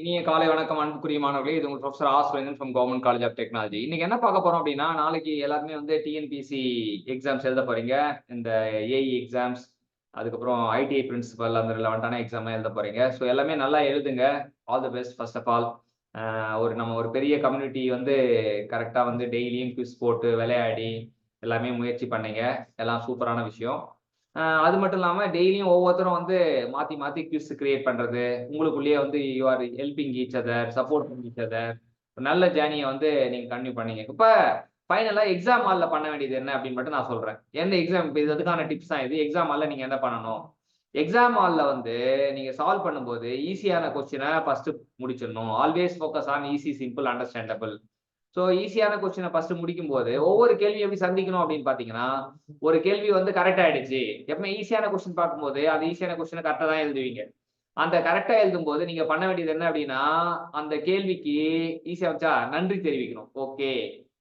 இனிய காலை வணக்கம் அன்புக்குரிய மாணவர்களே. இது உங்கள் professor Aswaran from government college of technology இன்னைக்கு என்ன பார்க்க போறோம் அப்படின்னா நாளைக்கு எல்லாருமே வந்து டிஎன்பிசி எக்ஸாம்ஸ் எழுத போறீங்க. இந்த ஏஇ எக்ஸாம்ஸ் அதுக்கப்புறம் ஐடிஐ பிரின்சிபல் அந்த ரிலவெண்டான எக்ஸாம் எழுத போறீங்க. ஸோ எல்லாமே நல்லா எழுதுங்க. All the best first of all ஒரு நம்ம ஒரு பெரிய கம்யூனிட்டி வந்து கரெக்டாக வந்து டெய்லியும் குவிஸ் போட்டு விளையாடி எல்லாமே முயற்சி பண்ணீங்க. எல்லாம் சூப்பரான விஷயம். அது மட்டும் இல்லாம டெய்லியும் ஒவ்வொருத்தரும் வந்து மாத்தி மாத்தி கியூஸ் கிரியேட் பண்றது. உங்களுக்குள்ளேயே வந்து you are helping each other support each other நல்ல ஜேர்னியை வந்து நீங்க கண்டினியூ பண்ணீங்க. இப்ப ஃபைனலா எக்ஸாம் ஹால்ல பண்ண வேண்டியது என்ன அப்படின்னு மட்டும் நான் சொல்றேன். எந்த எக்ஸாம் இப்போ இதுக்கான டிப்ஸ் தான் இது. எக்ஸாம் ஹால்ல நீங்க என்ன பண்ணணும்? எக்ஸாம் ஹால்ல வந்து நீங்க சால்வ் பண்ணும்போது ஈஸியான கொஸ்டினை ஃபர்ஸ்ட் முடிச்சிடணும். Always focus on easy simple understandable so ஈஸியான கொஸ்டினை ஃபர்ஸ்ட் முடிக்கும் போது ஒவ்வொரு கேள்வி எப்படி சந்திக்கணும் அப்படின்னு பார்த்தீங்கன்னா ஒரு கேள்வி வந்து கரெக்ட் ஆயிடுச்சு. எப்பவுமே ஈஸியான கொஸ்டின் பார்க்கும்போது அது ஈஸியான கொஸ்டினை கரெக்டாக தான் எழுதுவீங்க. அந்த கரெக்டா எழுதும் போது நீங்க பண்ண வேண்டியது என்ன அப்படின்னா அந்த கேள்விக்கு ஈஸியா வச்சா நன்றி தெரிவிக்கணும். ஓகே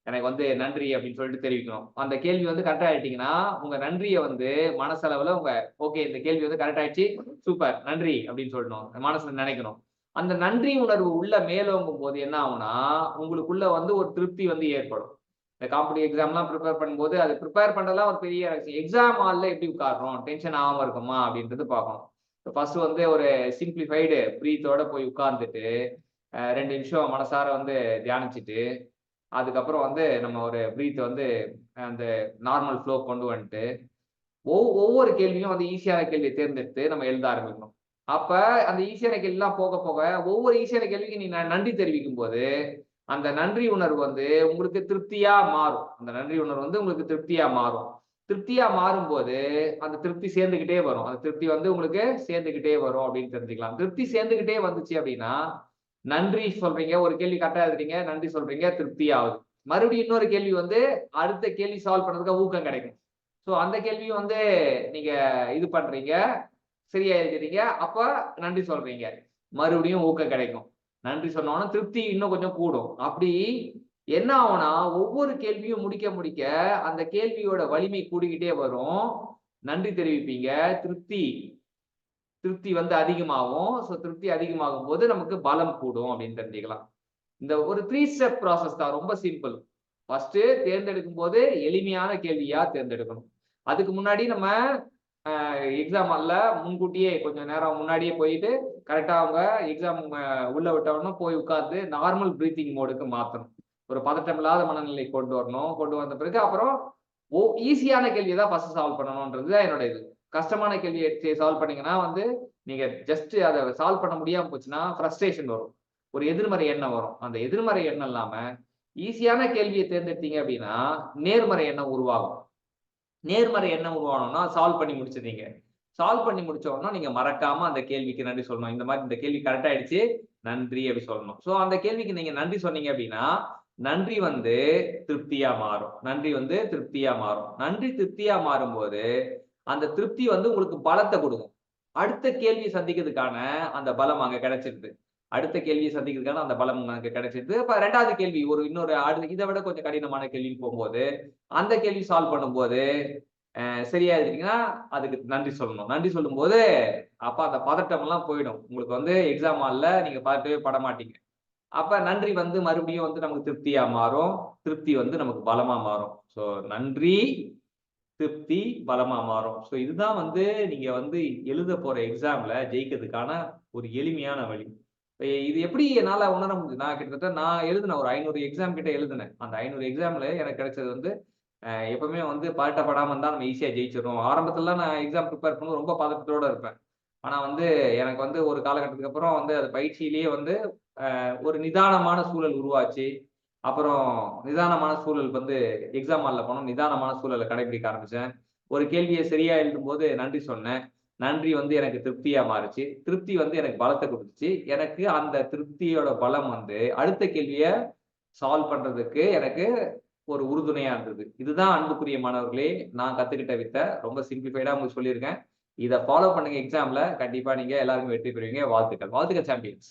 எனக்கு வந்து நன்றி அப்படின்னு சொல்லிட்டு தெரிவிக்கணும். அந்த கேள்வி வந்து கரெக்டாக ஆயிட்டீங்கன்னா உங்க நன்றியை வந்து மனசளவுல உங்க ஓகே இந்த கேள்வி வந்து கரெக்ட் ஆயிடுச்சு சூப்பர் நன்றி அப்படின்னு சொல்லணும். மனசுல நினைக்கணும். அந்த நன்றி உணர்வு உள்ள மேலோங்கும் போது என்ன ஆகும்னா உங்களுக்குள்ள வந்து ஒரு திருப்தி வந்து ஏற்படும். இந்த காம்படிட்டிவ் எக்ஸாம்லாம் ப்ரிப்பேர் பண்ணும்போது அது ப்ரிப்பேர் பண்ணலாம் ஒரு பெரிய எக்ஸாம் ஹாலில் எப்படி உட்காடுறோம் டென்ஷன் ஆகாமல் இருக்குமா? அப்படின்றது பார்க்கணும். ஃபர்ஸ்ட் வந்து ஒரு சிம்பிளிஃபைடு ப்ரீத்தோட போய் உட்கார்ந்துட்டு ரெண்டு நிமிஷம் மனசார வந்து தியானிச்சுட்டு அதுக்கப்புறம் வந்து நம்ம ஒரு ப்ரீத் வந்து அந்த நார்மல் ஃப்ளோ கொண்டு வந்துட்டு ஒவ்வொரு கேள்வியும் வந்து ஈஸியான கேள்வியை தேர்ந்தெடுத்து நம்ம எழுத ஆரம்பிக்கணும். அப்ப அந்த ஈஸியான கேள்விலாம் போக போக ஒவ்வொரு ஈஸியான கேள்விக்கு நீ நன்றி தெரிவிக்கும் போது அந்த நன்றி உணர்வு வந்து உங்களுக்கு திருப்தியா மாறும். அந்த நன்றி உணர்வு வந்து உங்களுக்கு திருப்தியா மாறும். திருப்தியா மாறும்போது அந்த திருப்தி சேர்ந்துகிட்டே வரும். அந்த திருப்தி வந்து உங்களுக்கு சேர்ந்துகிட்டே வரும் அப்படின்னு தெரிஞ்சுக்கலாம். திருப்தி சேர்ந்துகிட்டே வந்துச்சு அப்படின்னா நன்றி சொல்றீங்க ஒரு கேள்வி கரெக்டா எழுதுறீங்க நன்றி சொல்றீங்க திருப்தி ஆகுது. மறுபடியும் இன்னொரு கேள்வி வந்து அடுத்த கேள்வி சால்வ் பண்றதுக்கு ஊக்கம் கிடைக்கும். ஸோ அந்த கேள்வியும் வந்து நீங்க இது பண்றீங்க. சரியா இருக்கிறீங்க அப்ப நன்றி சொல்றீங்க. மறுபடியும் ஊக்கம் கிடைக்கும். நன்றி சொன்னோன்னா திருப்தி இன்னும் கொஞ்சம் கூடும். அப்படி என்ன ஆகும்னா ஒவ்வொரு கேள்வியும் முடிக்க முடிக்க அந்த கேள்வியோட வலிமை கூடிக்கிட்டே வரும். நன்றி தெரிவிப்பீங்க. திருப்தி திருப்தி வந்து அதிகமாகும். ஸோ திருப்தி அதிகமாகும் போது நமக்கு பலம் கூடும் அப்படின்னு தெரிஞ்சுக்கலாம். இந்த ஒரு த்ரீ ஸ்டெப் ப்ராசஸ் தான். ரொம்ப சிம்பிள் ஃபர்ஸ்ட் தேர்ந்தெடுக்கும் போது எளிமையான கேள்வியா தேர்ந்தெடுக்கணும். அதுக்கு முன்னாடி நம்ம எக்ஸாம் அல்ல. முன்கூட்டியே கொஞ்சம் நேரம் முன்னாடியே போயிட்டு கரெக்டாக அவங்க எக்ஸாம் உள்ள விட்டவொடனே போய் உட்காந்து நார்மல் ப்ரீத்திங் மோடுக்கு மாற்றணும் ஒரு பதட்டம் இல்லாத மனநிலை கொண்டு வரணும். கொண்டு வந்த பிறகு அப்புறம் ஓ ஈஸியான கேள்வியை தான் ஃபர்ஸ்ட் சால்வ் பண்ணணுன்றது தான் என்னோட இது. கஷ்டமான கேள்வியை சால்வ் பண்ணீங்கன்னா வந்து நீங்க ஜஸ்ட் அதை சால்வ் பண்ண முடியாம போச்சுன்னா ஃப்ரஸ்ட்ரேஷன் வரும். ஒரு எதிர்மறை எண்ணம் வரும். அந்த எதிர்மறை எண்ணம் இல்லாம ஈஸியான கேள்வியை தேர்ந்தெடுத்தீங்க அப்படின்னா நேர்மறை எண்ணம் உருவாகும். நேர்மறை எண்ணம் உருவானோம்னா சால்வ் பண்ணி முடிச்சிருந்தீங்க சால்வ் பண்ணி முடிச்சோம்னா நீங்க மறக்காம அந்த கேள்விக்கு நன்றி சொல்லணும். இந்த மாதிரி இந்த கேள்வி கரெக்ட் ஆயிடுச்சு நன்றி அப்படி சொல்லணும். ஸோ அந்த கேள்விக்கு நீங்க நன்றி சொன்னீங்க அப்படின்னா நன்றி வந்து திருப்தியா மாறும். நன்றி வந்து திருப்தியா மாறும். நன்றி திருப்தியா மாறும்போது அந்த திருப்தி வந்து உங்களுக்கு பலத்தை கொடுக்கும். அடுத்த கேள்வியை சந்திக்கிறதுக்கான அந்த பலம் அங்க கிடைச்சிருது. அடுத்த கேள்வியை சந்திக்கிறதுக்கான அந்த பலம் நமக்கு கிடைச்சிருது இப்ப ரெண்டாவது கேள்வி ஒரு இன்னொரு ஆடு இதை விட கொஞ்சம் கடினமான கேள்வி போகும்போது அந்த கேள்வி சால்வ் பண்ணும்போது சரியா இருக்கீங்கன்னா அதுக்கு நன்றி சொல்லணும். நன்றி சொல்லும் போது அப்ப அந்த பதட்டம் எல்லாம் போயிடும். உங்களுக்கு வந்து எக்ஸாம் ஹால்ல நீங்க பதட்டவே பட மாட்டீங்க அப்ப நன்றி வந்து மறுபடியும் வந்து நமக்கு திருப்தியா மாறும். திருப்தி வந்து நமக்கு பலமா மாறும். ஸோ நன்றி திருப்தி பலமா மாறும். ஸோ இதுதான் வந்து நீங்க வந்து எழுத போற எக்ஸாம்ல ஜெயிக்கிறதுக்கான ஒரு எளிமையான வழி. இது எப்படி என்னால உணர முடியுது நான் கிட்டத்தட்ட நான் எழுதினேன் ஒரு ஐநூறு எக்ஸாம் கிட்ட எழுதினேன். அந்த ஐநூறு எக்ஸாம்ல எனக்கு கிடைச்சது வந்து எப்பவுமே வந்து பதட்டப்படாம இருந்தா நம்ம ஈஸியா ஜெயிச்சிடும் ஆரம்பத்துல நான் எக்ஸாம் ப்ரிப்பேர் பண்ணும் ரொம்ப பதட்டத்தோட இருப்பேன். ஆனா வந்து எனக்கு வந்து ஒரு காலகட்டத்துக்கு அப்புறம் வந்து அது பயிற்சியிலேயே வந்து ஒரு நிதானமான சூழல் உருவாச்சு. அப்புறம் நிதானமான சூழல் வந்து எக்ஸாம் ஹாலில் போனோம். நிதானமான சூழலை கடைபிடிக்க ஆரம்பிச்சேன். ஒரு கேள்வியை சரியா எழுதும் போது நன்றி சொன்னேன். நன்றி வந்து எனக்கு திருப்தியா மாறுச்சு. திருப்தி வந்து எனக்கு பலத்தை கொடுத்துச்சு. எனக்கு அந்த திருப்தியோட பலம் வந்து அடுத்த கேள்வியை சால்வ் பண்றதுக்கு எனக்கு ஒரு உறுதுணையா இருந்தது. இதுதான் அன்புக்குரிய மாணவர்களே நான் கத்துக்கிட்ட வித்த ரொம்ப சிம்பிளிஃபைடா உங்களுக்கு சொல்லியிருக்கேன். இதை ஃபாலோ பண்ணுங்க எக்ஸாம்ல கண்டிப்பா நீங்க எல்லாருமே வெற்றி பெறுவீங்க. வாழ்த்துக்கள். வாழ்த்துக்கள் சாம்பியன்ஸ்